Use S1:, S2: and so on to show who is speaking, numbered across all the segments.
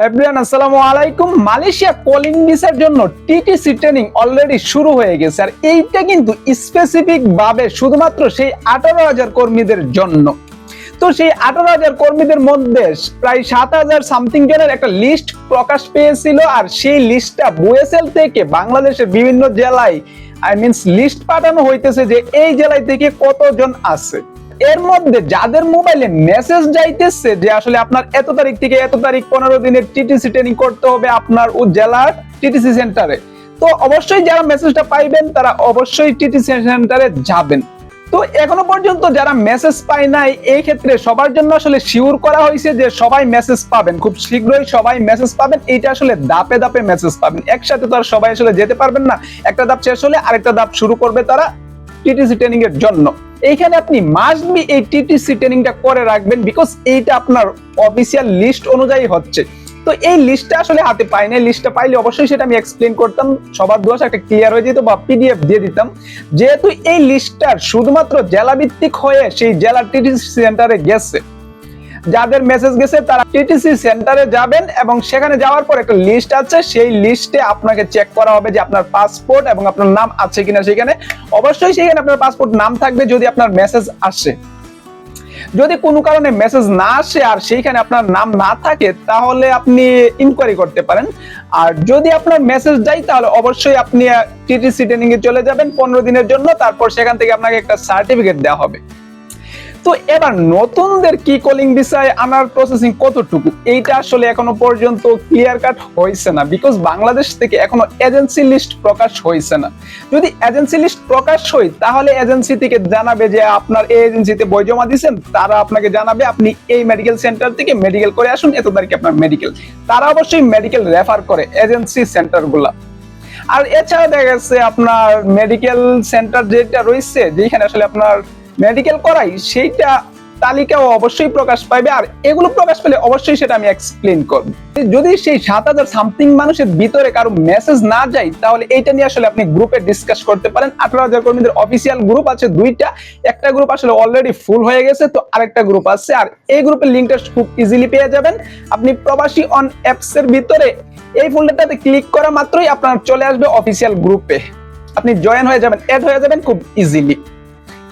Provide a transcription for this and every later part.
S1: Everyone আসসালামু আলাইকুম। Malaysia calling ভিসার জন্য টিটিসি ট্রেনিং অলরেডি শুরু হয়ে গেছে। আর এইটা কিন্তু স্পেসিফিক ভাবে শুধুমাত্র সেই আঠারো হাজার কর্মীদের জন্য। তো সেই আঠারো হাজার কর্মীদের মধ্যে প্রায় সাত হাজার সামথিং জনের একটা লিস্ট প্রকাশ পেয়েছিল। আর সেই লিস্টটা বুয়েসেল থেকে বাংলাদেশের বিভিন্ন জেলায় আই মিনস লিস্ট পাঠানো হইতেছে যে এই জেলায় থেকে কতজন আছে। এর মধ্যে যাদের মোবাইলে মেসেজ যাইতেছে যে আসলে আপনার এত তারিখ থেকে এত তারিখ পনেরো দিনের টিটিসি ট্রেনিং করতে হবে আপনার ও জেলার টিটিসি সেন্টারে তো অবশ্যই যারা মেসেজটা পাইবেন, তারা অবশ্যই টিটিসি সেন্টারে যাবেন। তো এখনও পর্যন্ত যারা মেসেজ পায় নাই, এই ক্ষেত্রে সবার জন্য আসলে শিওর করা হয়েছে যে সবাই মেসেজ পাবেন। খুব শীঘ্রই সবাই মেসেজ পাবেন। এইটা আসলে দাপে দাপে মেসেজ পাবেন। একসাথে তো আর সবাই আসলে যেতে পারবেন না। একটা ধাপ শেষ হলে আরেকটা ধাপ শুরু করবে তারা টিটিসি ট্রেনিং এর জন্য। এইখানে আপনি মাস্ট বি এই টিটিসি ট্রেনিংটা করে রাখবেন বিকজ এইটা আপনার অফিসিয়াল লিস্ট অনুযায়ী হচ্ছে। তো এই লিস্টটা আসলে হাতে পাই না লিস্টটা পাইলে অবশ্যই সেটা আমি এক্সপ্লেন করতাম। সবার দোষ, একটা ক্লিয়ার হয়ে যেত বা পিডিএফ দিয়ে দিতাম। যেহেতু এই লিস্টটার শুধুমাত্র জেলা ভিত্তিক হয়ে সেই জেলা টিটিসি সেন্টারে গেছে যাদের মেসেজ গেছে, তারা টিটিসি সেন্টারে যাবেন এবং সেখানে যাওয়ার পর একটা লিস্ট আছে। সেই লিস্টে আপনাকে চেক করা হবে যে আপনার পাসপোর্ট এবং আপনার নাম আছে কিনা সেখানে। অবশ্যই সেখানে আপনার পাসপোর্ট নাম থাকবে যদি আপনার মেসেজ আসে। যদি কোনো কারণে মেসেজ না আসে আর সেইখানে আপনার নাম না থাকে, তাহলে আপনি ইনকোয়ারি করতে পারেন। আর যদি আপনার মেসেজ যায়, তাহলে অবশ্যই আপনি টিটিসি ট্রেনিং এ চলে যাবেন পনেরো দিনের জন্য। তারপর সেখান থেকে আপনাকে একটা সার্টিফিকেট দেওয়া হবে। তো এবার নতুনদের কি কলিং বিষয় আনার প্রসেসিং কতটুকু? এইটা আসলে এখনও পর্যন্ত ক্লিয়ার কাট হয়েছে না বিকজ বাংলাদেশ থেকে এখনও এজেন্সি লিস্ট প্রকাশ হয়েছে না। যদি এজেন্সি লিস্ট প্রকাশ হয়, তাহলে এজেন্সি থেকে জানাবে যে আপনার এই এজেন্সিতে বই জমা দিয়েছেন তারা আপনাকে জানাবে আপনি এই মেডিকেল সেন্টার থেকে মেডিকেল করে আসুন, এত তারিখে আপনার মেডিকেল তারা অবশ্যই মেডিকেল রেফার করে এজেন্সি সেন্টারগুলা আর এছাড়া দেখা যাচ্ছে আপনার মেডিকেল সেন্টার যেটা রয়েছে, যেখানে আসলে আপনার মেডিকেল করাই, সেইটা তালিকাও অবশ্যই প্রকাশ পাবে আর এগুলো প্রকাশ পেলে অবশ্যই সেটা আমি এক্সপ্লেন করব। যদি সেই সাত হাজার সামথিং মানুষের ভিতরে কারও মেসেজ না যায়, তাহলে এইটা নিয়ে আসলে আপনি গ্রুপে ডিসকাস করতে পারেন। আঠারো হাজার কর্মীদের অফিসিয়াল গ্রুপ আছে দুইটা। একটা গ্রুপ আসলে অলরেডি ফুল হয়ে গেছে, তো আরেকটা গ্রুপ আছে। আর এই গ্রুপের লিঙ্কটা খুব ইজিলি পেয়ে যাবেন। আপনি প্রবাসী অন অ্যাপস এর ভিতরে এই ফোল্ডারটাতে ক্লিক করা মাত্রই আপনার চলে আসবে অফিসিয়াল গ্রুপে আপনি জয়েন হয়ে যাবেন অ্যাড হয়ে যাবেন খুব ইজিলি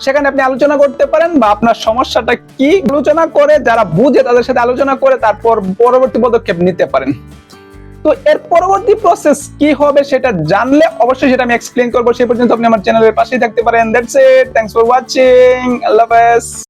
S1: সেখানে আপনি আলোচনা করতে পারেন বা আপনার সমস্যাটা কি আলোচনা করে, যারা বুঝে তাদের সাথে আলোচনা করে তারপর পরবর্তী পদক্ষেপ নিতে পারেন। তো এর পরবর্তী প্রসেস কি হবে সেটা জানলে অবশ্যই সেটা আমি এক্সপ্লেন করব। সেই পর্যন্ত আপনি আমার চ্যানেলের পাশেই থাকতে পারেন। That's it thanks for watching আল্লাহ হাফেজ